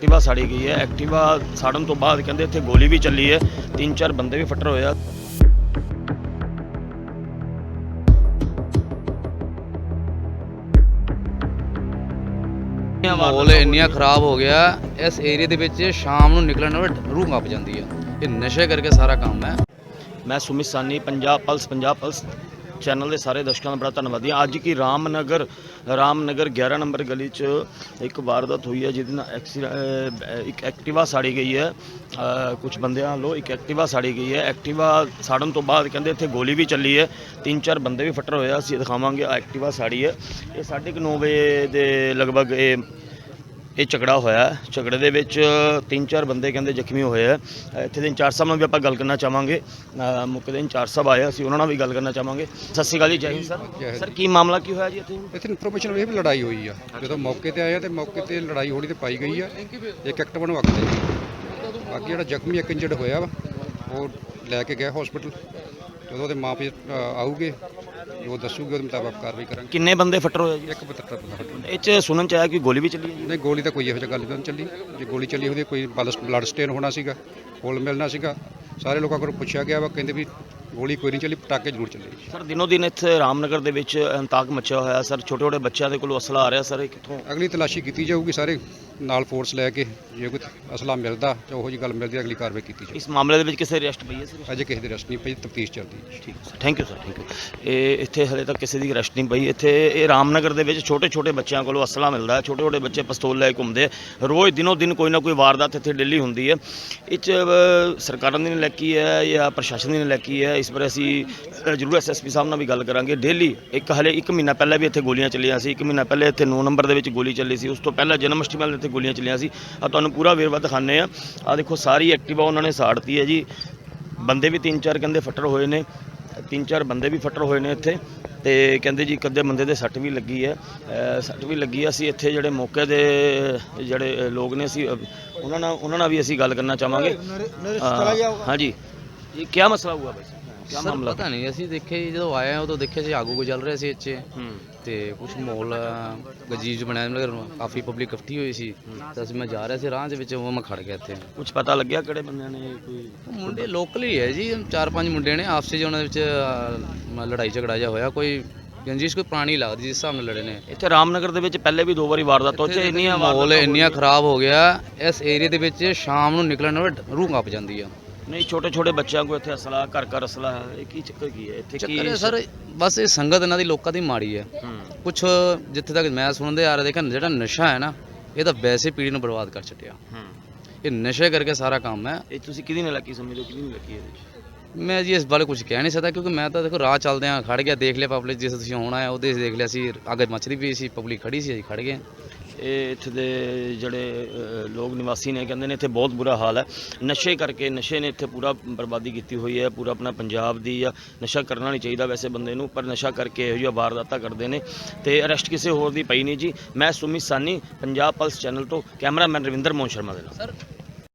Activa sari ਗਈ ਹੈ। Activa ਸਾੜਨ ਤੋਂ ਬਾਅਦ ਕਹਿੰਦੇ ਇੱਥੇ ਗੋਲੀ ਵੀ ਚੱਲੀ ਹੈ। ਤਿੰਨ ਚਾਰ ਬੰਦੇ ਵੀ ਫੱਟਰ ਹੋਏ ਆ। ਮਾਹੌਲ ਇੰਨਾ ਖਰਾਬ ਹੋ ਗਿਆ। ਇਸ ਏਰੀਆ ਦੇ ਵਿੱਚ ਸ਼ਾਮ ਨੂੰ ਨਿਕਲਣ ਨਾਲ ਰੂਹ ਕੰਬ ਜਾਂਦੀ ਹੈ ਇਹ ਨਸ਼ੇ ਕਰਕੇ ਸਾਰਾ ਕੰਮ ਹੈ। ਮੈਂ Sumit Sani Punjab plus Punjab plus channel ਦੇ ਸਾਰੇ ਦਰਸ਼ਕਾਂ ਦਾ ਬੜਾ ਧੰਨਵਾਦੀ ਹਾਂ। ਅੱਜ ਕੀ ਰਾਮਨਗਰ ਰਾਮਨਗਰ 11 ਨੰਬਰ ਗਲੀ 'ਚ ਇੱਕ ਵਾਰਦਾਤ ਹੋਈ ਹੈ, ਜਿਹਦੇ ਨਾਲ ਐਕਸੀਡੈਂ- ਇੱਕ ਐਕਟਿਵਾ ਸਾੜੀ ਗਈ ਹੈ। ਕੁਝ ਬੰਦਿਆਂ ਵੱਲੋਂ ਇੱਕ ਐਕਟਿਵਾ ਸਾੜੀ ਗਈ ਹੈ। ਐਕਟਿਵਾ ਸਾੜਨ ਤੋਂ ਬਾਅਦ ਕਹਿੰਦੇ ਇੱਥੇ ਗੋਲੀ ਵੀ ਚੱਲੀ ਹੈ। ਤਿੰਨ ਚਾਰ ਬੰਦੇ ਵੀ ਫੱਟਰ ਹੋਏ ਆ, ਅਸੀਂ ਦਿਖਾਵਾਂਗੇ। ਐਕਟਿਵਾ ਸਾੜੀ ਹੈ। ਇਹ 9:30 ਵਜੇ ਦੇ ਲਗਭਗ ਇਹ ਇਹ ਝਗੜਾ ਹੋਇਆ। ਝਗੜੇ ਦੇ ਵਿੱਚ ਤਿੰਨ ਚਾਰ ਬੰਦੇ ਕਹਿੰਦੇ ਜ਼ਖਮੀ ਹੋਏ ਆ। ਇੱਥੇ ਦੇ ਇੰਚਾਰਜ ਸਾਹਿਬ ਨਾਲ ਵੀ ਆਪਾਂ ਗੱਲ ਕਰਨਾ ਚਾਹਾਂਗੇ। ਮੁੱਖ ਦੇ ਇੰਚਾਰਜ ਸਾਹਿਬ ਆਏ ਅਸੀਂ ਉਹਨਾਂ ਨਾਲ ਵੀ ਗੱਲ ਕਰਨਾ ਚਾਹਾਂਗੇ। ਸਤਿ ਸ਼੍ਰੀ ਅਕਾਲ ਜੀ ਜੈ ਹਿੰਦ ਸਰ। ਸਰ ਕੀ ਮਾਮਲਾ ਕੀ ਹੋਇਆ ਜੀ ਇੱਥੇ? ਇੱਥੇ ਇਨਫੋਰਮੇਸ਼ਨ ਇਹ ਵੀ ਲੜਾਈ ਹੋਈ ਆ। ਜਦੋਂ ਮੌਕੇ ਤੇ ਆਏ ਆ ਤੇ ਮੌਕੇ ਤੇ ਲੜਾਈ ਹੋਣੀ ਤੇ ਪਾਈ ਗਈ ਆ। ਇੱਕ ਐਕਟਿਵਾ ਨੂੰ ਅੱਗ ਦਿੱਤੀ। ਬਾਕੀ ਜਿਹੜਾ ਜ਼ਖਮੀ ਇੱਕ ਇੰਜਰਡ ਹੋਇਆ ਵਾ ਉਹ ਲੈ ਕੇ ਗਏ ਹਸਪੀਟਲ ਜਦੋਂ ਉਹਦੇ ਮਾਂ ਪਿਓ ਅ, ਆਊਗੇ ਜੋ ਦੱਸੂਗੇ ਉਹਦੇ ਮੁਤਾਬਕ ਕਾਰਵਾਈ ਕਰਾਂਗੇ। ਕਿੰਨੇ ਬੰਦੇ ਫੱਟਰ ਹੋਏ ਜੀ? ਇੱਕ ਪਤੱਤਰ ਬੰਦਾ ਫੜਨਾ। ਇਹ ਚ ਸੁਣਨ ਚ ਆਇਆ ਕਿ ਗੋਲੀ ਵੀ ਚੱਲੀ ਹੈ ਜੀ? ਨਹੀਂ ਗੋਲੀ ਤਾਂ ਕੋਈ ਇਹੋ ਜਿਹੀ ਗੱਲ ਨਹੀਂ ਚੱਲੀ। ਜੇ ਗੋਲੀ ਚੱਲੀ ਹੁੰਦੀ ਕੋਈ ਬਲੱਡ ਸਟੇਨ ਹੋਣਾ ਸੀਗਾ ਖੋਲ ਮਿਲਣਾ ਸੀਗਾ। ਸਾਰੇ ਲੋਕਾਂ ਕੋਲ ਪੁੱਛਿਆ ਗਿਆ ਵਾ ਕਹਿੰਦੇ ਵੀ ਗੋਲੀ ਕੋਈ ਨਹੀਂ ਚੱਲੀ ਪਟਾਕੇ ਜ਼ਰੂਰ ਚੱਲੇ। ਸਰ ਦਿਨੋ ਦਿਨ ਇੱਥੇ ਰਾਮਨਗਰ ਦੇ ਵਿੱਚ ਅੰਤਾਕ ਮੱਚਿਆ ਹੋਇਆ ਸਰ ਛੋਟੇ ਛੋਟੇ ਬੱਚਿਆਂ ਦੇ ਕੋਲੋਂ ਅਸਲਾ ਆ ਰਿਹਾ ਸਰ ਇਹ ਕਿੱਥੋਂ? ਅਗਲੀ ਤਲਾਸ਼ੀ ਕੀਤੀ ਜਾਊਗੀ ਸਾਰੇ ਨਾਲ ਫੋਰਸ ਲੈ ਕੇ ਜੇ ਕੋਈ ਅਸਲਾ ਮਿਲਦਾ ਤਾਂ ਉਹੋ ਜਿਹੀ ਗੱਲ ਮਿਲਦੀ ਅਗਲੀ ਕਾਰਵਾਈ ਕੀਤੀ ਜਾਊਗੀ। ਇਸ ਮਾਮਲੇ ਦੇ ਵਿੱਚ ਕਿਸੇ ਅਰੈਸਟ ਪਈ ਹੈ ਸਰ? ਅਜੇ ਕਿਸੇ ਦੀ ਰਸਟ ਨਹੀਂ ਪਈ ਤਫਤੀਸ਼ ਚੱਲਦੀ ਹੈ। ਠੀਕ ਹੈ sir thank you sir thank you ਇਹ ਇੱਥੇ ਹਲੇ ਤੱਕ ਕਿਸੇ ਦੀ ਅਰੈਸਟ ਨਹੀਂ ਪਈ। ਇੱਥੇ ਇਹ ਰਾਮਨਗਰ ਦੇ ਵਿੱਚ ਛੋਟੇ ਛੋਟੇ ਬੱਚਿਆਂ ਕੋਲੋਂ ਅਸਲਾ ਮਿਲਦਾ ਹੈ ਛੋਟੇ ਛੋਟੇ ਬੱਚੇ ਪਿਸਤੌਲ ਲੈ ਕੇ ਘੁੰਮਦੇ ਆ। ਰੋਜ਼ ਦਿਨੋ ਦਿਨ ਕੋਈ ਨਾ ਕੋਈ ਵਾਰਦਾਤ ਇੱਥੇ ਡੇਲੀ ਹੁੰਦੀ ਹੈ। ਇਹ 'ਚ ਅ, ਸਰਕਾਰਾਂ ਦੀ ਨਲੈਕੀ ਹੈ ਜਾਂ ਪ੍ਰਸ਼ਾਸਨ ਦੀ ਨਲੈਕੀ ਹੈ ਇਸ ਬਾਰੇ ਅਸੀਂ ਅ, ਜ਼ਰੂਰ ਐਸਐਸਪੀ ਸਾਹਿਬ ਨਾਲ ਵੀ ਗੱਲ ਕਰਾਂਗੇ। ਡੇਲੀ ਇੱਕ ਹਲੇ ਇੱਕ ਮਹੀਨਾ ਪਹਿਲਾਂ ਵੀ ਇੱਥੇ ਗੋਲੀਆਂ ਚੱਲੀਆਂ ਸੀ ਇੱਕ ਮਹੀਨਾ ਪਹਿਲੇ ਇੱਥੇ 9 ਨੰਬਰ ਦੇ ਵਿੱਚ ਗੋਲੀ ਚੱਲੀ ਸੀ ਉਸ ਤੋਂ ਪਹਿਲਾਂ ਜਨਮ ਅਸ਼ਟਮੀ ਵਾਲੇ ਇੱਥੇ ਗੋਲੀਆਂ ਚੱਲੀਆਂ ਸੀ। ਆ ਤੁਹਾਨੂੰ ਪੂਰਾ ਵੇਰਵਾ ਦਿਖਾਉਂਦੇ ਆ ਆ ਦੇਖੋ ਸਾਰੀ ਐਕਟਿਵਾ ਉਹਨਾਂ ਨੇ ਸਾੜਤੀ ਹੈ ਜੀ। ਬੰਦੇ ਵੀ ਤਿੰਨ ਚਾਰ ਕਹਿੰਦੇ ਫੱਟੜ ਹੋਏ ਨੇ ਤਿੰਨ ਚਾਰ ਬੰਦੇ ਵੀ ਫੱਟੜ ਹੋਏ ਨੇ ਇੱਥੇ। ਤੇ ਕਹਿੰਦੇ ਜੀ ਅੱਧੇ ਬੰਦੇ ਦੇ ਸੱਟ ਵੀ ਲੱਗੀ ਹੈ। ਅ, ਸੱਟ ਵੀ ਲੱਗੀ ਹੈ। ਅਸੀਂ ਇੱਥੇ ਜਿਹੜੇ ਮੌਕੇ ਦੇ ਜਿਹੜੇ ਲੋਕ ਨੇ ਅਸੀਂ ਅ, ਉਹਨਾਂ ਨਾਲ ਉਹਨਾਂ ਨਾਲ ਵੀ ਅਸੀਂ ਗੱਲ ਕਰਨਾ ਚਾਹਾਂਗੇ। ਹਾਂਜੀ। ਇਹ ਕੀ ਮਸਲਾ ਹੁਆ ਬਈ ਕੀ ਸਰ ਮਾਮਲਾ? ਪਤਾ ਨਹੀਂ ਅਸੀਂ ਦੇਖੇ ਜੀ, ਜਦੋਂ ਆਏ ਆ ਉਦੋਂ ਦੇਖਿਆ ਸੀ ਆਗੂ ਕੋ ਚੱਲ ਰਿਹਾ ਸੀ ਇੱਥੇ ਹੂੰ। ਤੇ ਕੁਝ ਮਾਹੌਲ ਗਜੀਜ ਬਣਾਇਆ ਮਤਲਬ ਕਾਫੀ ਪਬਲਿਕ ਇਕੱਠੀ ਹੋਈ ਸੀ। ਤਾਂ ਅਸੀਂ ਮੈਂ ਜਾ ਰਿਹਾ ਸੀ ਰਾਹ ਦੇ ਵਿੱਚ ਉਹ ਮੈਂ ਖੜ ਗਿਆ ਇੱਥੇ। ਕੁਝ ਪਤਾ ਲੱਗਿਆ ਕਿਹੜੇ ਬੰਦਿਆਂ ਨੇ ਕੋਈ? ਮੁੰਡੇ ਲੋਕਲ ਹੀ ਹੈ ਜੀ ਚਾਰ ਪੰਜ ਮੁੰਡੇ ਨੇ ਆਪਸੇ ਚ ਉਹਨਾਂ ਦੇ ਵਿੱਚ ਅਹ, ਲੜਾਈ ਝਗੜਾ ਜਿਹਾ ਹੋਇਆ ਕੋਈ ਰੰਜਿਸ਼ ਕੋਈ ਪੁਰਾਣੀ ਲੱਗਦੀ ਜਿਸ ਹਿਸਾਬ ਨਾਲ ਲੜੇ ਨੇ। ਇੱਥੇ ਰਾਮਨਗਰ ਦੇ ਵਿੱਚ ਪਹਿਲੇ ਵੀ ਦੋ ਵਾਰੀ ਵਾਰਦਾਤ ਹੋ ਚ ਇੰਨੀਆਂ ਮਾਹੌਲ ਵਾਰਦਾਤਾਂ ਇੰਨਾ ਖਰਾਬ ਹੋ ਗਿਆ ਇਸ ਏਰੀਆ ਦੇ ਵਿੱਚ ਸ਼ਾਮ ਨੂੰ ਨਿਕਲਣ ਨਾਲ ਰੂਹ ਕੰਬ ਜਾਂਦੀ ਆ। ਨਹੀਂ ਛੋਟੇ ਛੋਟੇ ਬੱਚਿਆਂ ਕੋਲ ਇੱਥੇ ਅਸਲਾ ਘਰ ਘਰ ਅਸਲਾ ਹੈ। ਇਹ ਕੀ ਚੱਕਰ ਕੀ ਹੈ? ਇੱਥੇ ਕੀ ਚੱਕਰ ਹੈ ਸਰ ਬਸ ਇਹ ਸੰਗਤ ਇਹਨਾਂ ਦੀ ਲੋਕਾਂ ਦੀ ਮਾੜੀ ਹੈ। ਹੂੰ। ਕੁਛ ਜਿੱਥੇ ਤੱਕ ਮੈਂ ਸੁਣਦੇ ਆ ਰਿਹਾ ਦੇਖਿਆ ਜਿਹੜਾ ਨਸ਼ਾ ਹੈ ਨਾ ਇਹ ਤਾਂ ਵੈਸੇ ਪੀੜ੍ਹੀ ਨੂੰ ਬਰਬਾਦ ਕਰ ਛੱਡਿਆ। ਹੂੰ। ਇਹ ਨਸ਼ੇ ਕਰਕੇ ਸਾਰਾ ਕੰਮ ਹੈ। ਇਹ ਤੁਸੀਂ ਕਿਹਦੀ ਨਾਲ ਲੱਗੀ ਸਮਝੋ ਕਿਹਦੀ ਲੱਗੀ ਇਹਦੇ ਵਿੱਚ? ਮੈਂ ਜੀ ਇਸ ਬਾਰੇ ਕੁਝ ਕਹਿ ਨਹੀਂ ਸਕਦਾ ਕਿਉਂਕਿ ਮੈਂ ਤਾਂ ਦੇਖੋ ਰਾਹ ਚੱਲਦੇ ਆ ਖੜ ਗਿਆ ਦੇਖ ਲਿਆ ਪਬਲਿਕ ਜਿਸ ਤੁਸੀਂ ਆਉਣਾ ਹੈ ਉਹਦੇ ਦੇਖ ਲਿਆ ਸੀ ਅੱਗੇ ਮੱਚਦੀ ਪਈ ਸੀ ਪਬਲਿਕ ਖੜੀ ਸੀ ਅਸੀਂ ਖੜ ਗਏ। ਇਹ ਇੱਥੇ ਦੇ ਜਿਹੜੇ ਲੋਕ ਨਿਵਾਸੀ ਨੇ ਕਹਿੰਦੇ ਨੇ ਇੱਥੇ ਬਹੁਤ ਬੁਰਾ ਹਾਲ ਹੈ। ਨਸ਼ੇ ਕਰਕੇ ਨਸ਼ੇ ਨੇ ਇੱਥੇ ਪੂਰਾ ਬਰਬਾਦੀ ਕੀਤੀ ਹੋਈ ਹੈ, ਪੂਰਾ ਆਪਣਾ ਪੰਜਾਬ ਦੀ ਆ, ਨਸ਼ਾ ਕਰਨਾ ਨਹੀਂ ਚਾਹੀਦਾ ਵੈਸੇ ਬੰਦੇ ਨੂੰ, ਪਰ ਨਸ਼ਾ ਕਰਕੇ ਇਹੋ ਜਿਹੀਆਂ ਵਾਰਦਾਤਾਂ ਕਰਦੇ ਨੇ। ਤੇ ਅਰੈਸਟ ਕਿਸੇ ਹੋਰ ਦੀ ਪਈ ਨਹੀਂ ਜੀ। ਮੈਂ ਸੁਮਿਤ ਸਾਨੀ, ਪੰਜਾਬ ਪਲਸ ਚੈਨਲ ਤੋਂ, ਕੈਮਰਾਮੈਨ ਰਵਿੰਦਰ ਮੋਹਨ ਸ਼ਰਮਾ ਦੇ ਨਾਲ। ਸਰ